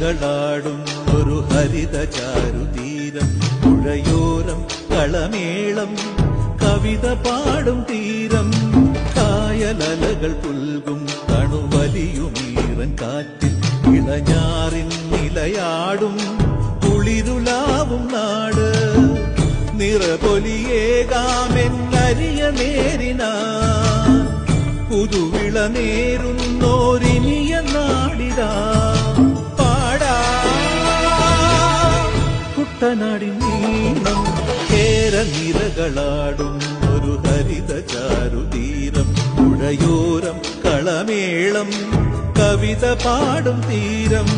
നിരകളാടും ഒരു ഹരിത ചാരുതീരം പുഴയോരം കളമേളം കവിത പാടും തീരം. കായലലകൾ പുൽകും തണുവലിയുമീറൻ കാറ്റിൽ ഇളഞ്ഞാറിൻ നിലയാടും കുളിരുലാവും നാട്. നിറപൊലിയേകാമെന്നരിയ നേരിനാ. പുതുവിള നേരുന്നോരിനിയ കുട്ടനാടിൻ നീളം കേര നിരകളാടും ഒരു ഹരിത ചാരുതീരം പുഴയോരം കളമേളം കവിത പാടും തീരം.